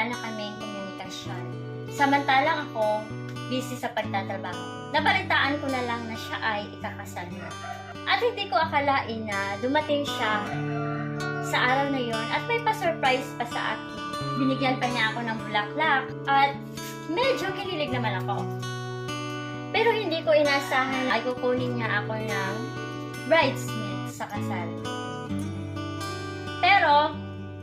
wala na kaming komunikasyon. Samantalang ako, busy sa pagtatrabaho. Nabalitaan ko na lang na siya ay ikakasal na. At hindi ko akalain na dumating siya sa araw na yon at may pa-surprise pa sa akin. Binigyan pa niya ako ng bulaklak at medyo kinilig naman ako. Pero hindi ko inasahan na ay kukunin niya ako ng bridesmaid sa kasal.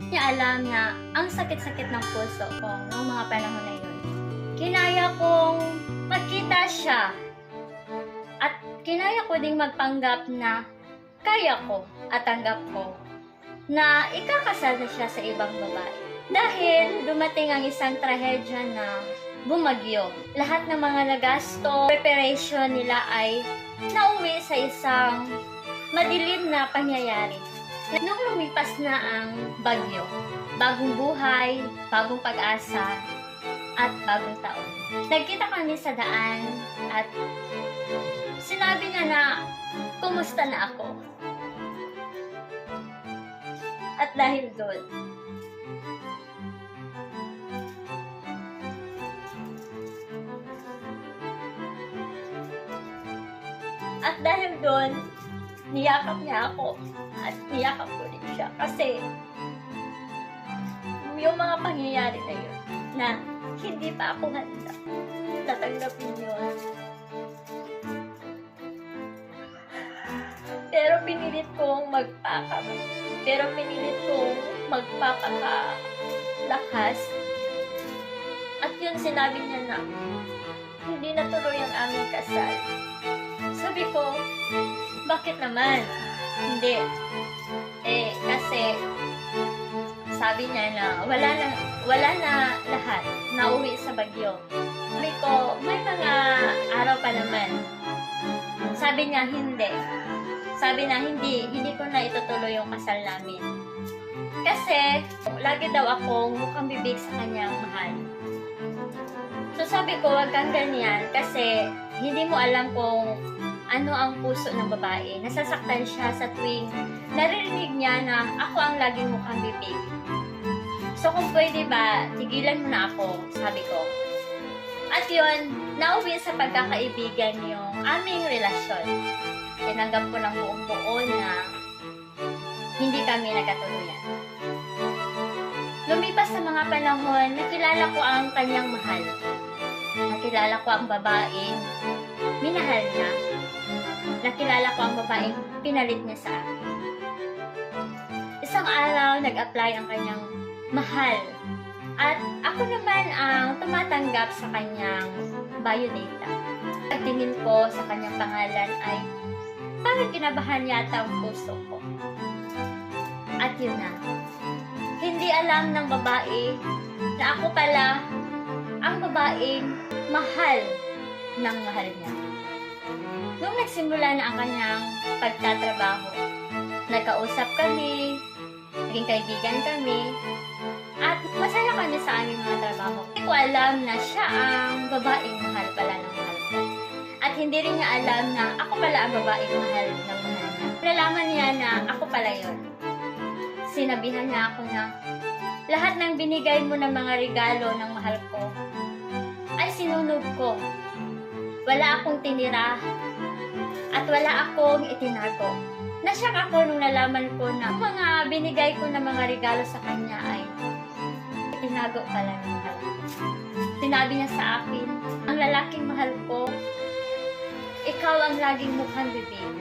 Niya alam na ang sakit-sakit ng puso ko noong mga panahon na yun. Kinaya kong magkita siya at kinaya ko ding magpanggap na kaya ko at tanggap ko na ikakasal na siya sa ibang babae. Dahil dumating ang isang trahedya na bumagyo. Lahat ng mga nagasto, preparation nila ay nauwi sa isang madilim na pangyayari. Nung lumipas na ang bagyo, bagong buhay, bagong pag-asa, at bagong taon. Nagkita kami sa daan at sinabi niya na kumusta na ako. At dahil doon, At dahil doon, niyakap niya ako at niyakap ko rin siya kasi yung mga pangyayari na yun na hindi pa ako handa natanggapin yun. Pero pinilit kong magpaka pero pinilit kong magpapakalakas at yun sinabi niya na hindi natuloy ang aming kasal. Sabi ko, bakit naman? Hindi. Eh, kasi sabi niya na wala na, wala na lahat. Nauwi sa bagyo. Sabi ko, may mga araw pa naman. Sabi niya, hindi. Sabi na, hindi. Hindi ko na itutuloy yung kasal namin. Kasi, lagi daw akong mukhang bibig sa kanyang mahal. So sabi ko, wag kang ganyan kasi hindi mo alam kung ano ang puso ng babae. Nasasaktan siya sa tuwing naririnig niya na ako ang laging mukhang bibig. So kung pwede ba, tigilan mo na ako, sabi ko. At yun, nauwi sa pagkakaibigan yung aming relasyon. Tinanggap ko ng buong buo na hindi kami nagkatuluyan. Lumipas sa mga panahon, nakilala ko ang kanyang mahal. Nakilala ko ang babaeng minahal niya. Nakilala ko ang babaeng pinalit niya sa akin. Isang araw, nag-apply ang kanyang mahal. At ako naman ang tumatanggap sa kanyang biodata. Pagtingin ko sa kanyang pangalan ay parang kinabahan yata ang puso ko. At yun na. Hindi alam ng babae na ako pala ang babaeng mahal ng mahal niya. Nung nagsimula na ang kanyang pagtatrabaho, nagkausap kami, naging kaibigan kami, at masaya kami sa aming mga trabaho. Hindi ko alam na siya ang babaeng mahal pala ng mahal. At hindi rin niya alam na ako pala ang babaeng mahal ng mahal niya. Nalaman niya na ako pala yon. Sinabihan niya ako na lahat ng binigay mo ng mga regalo ng mahal ko ay sinunog ko. Wala akong tinira at wala akong itinago. Nasyak ako nung nalaman ko na mga binigay ko na mga regalo sa kanya ay itinago pala mahal. Sinabi niya sa akin, ang lalaking mahal ko, ikaw ang laging mukhang bibig.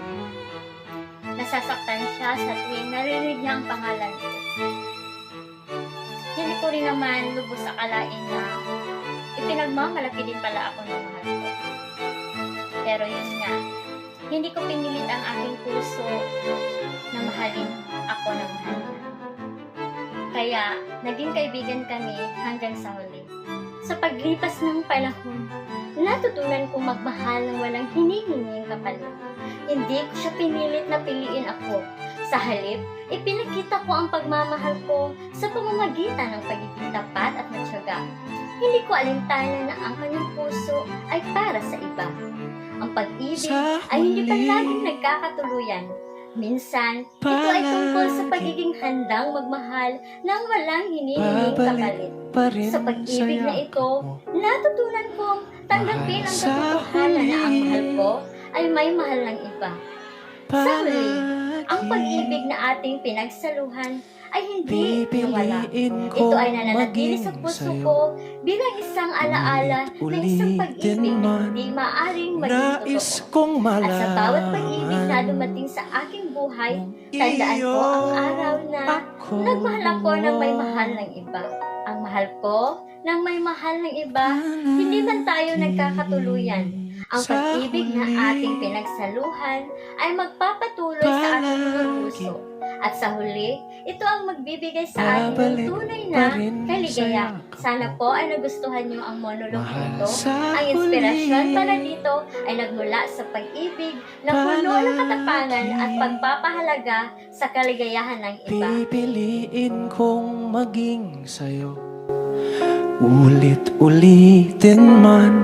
Nasasaktan siya sa tuwing narinig niya ang pangalan ko. Hindi ko rin naman lubos akalain na ipinagmamalaki din pala ako ng mahal ko. Pero yun nga, hindi ko pinilit ang aking puso na mahalin ako ng mahal niya. Kaya, naging kaibigan kami hanggang sa huli. Sa paglipas ng panahon, natutunan kong magmahal ng walang hinihinging kapalit. Hindi ko siya pinilit na piliin ako. Sa halip, ipinakita ko ang pagmamahal ko sa pamamagitan ng pagiging tapat at matyaga. Hindi ko alintana na ang kanyang puso ay para sa iba. Ang pag-ibig ay hindi palaging nagkakatuluyan. Minsan, ito ay tungkol sa pagiging handang magmahal nang walang hinihinging kapalit. Sa pag-ibig na ito, natutunan kong tanggapin ang katotohanan na ang mahal ko ay may mahal ng iba. Sa huli, Ang pag-ibig na ating pinagsaluhan ay hindi nawala. Ito ay nananatili sa puso sa'yo. ko bilang isang alaala ng isang pag-ibig na hindi maaring maging totoo. At sa bawat pag-ibig na dumating sa aking buhay, tandaan ko ang araw na nagmahal ako ng may mahal ng iba. Ang mahal ko ng may mahal ng iba, hindi man tayo nagkakatuluyan. Ang pag-ibig na ating pinagsaluhan ay magpapatuloy sa ating. At sa huli, ito ang magbibigay sa atin ng tunay na rin kaligaya. sa Sana po ay nagustuhan niyo ang monolog nito. Ang inspirasyon para dito ay nagmula sa pag-ibig na puno ng katapangan at pagpapahalaga sa kaligayahan ng iba. Pipiliin kong maging sa'yo Ulit-ulitin man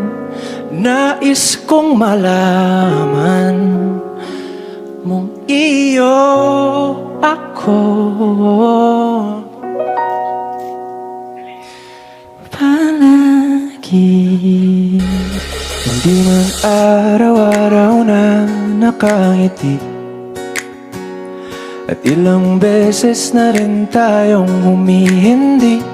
Nais kong malaman Mong iyo ako. Palagi. Hindi man araw-araw na nakangiti. At ilang beses na rin tayong humihindi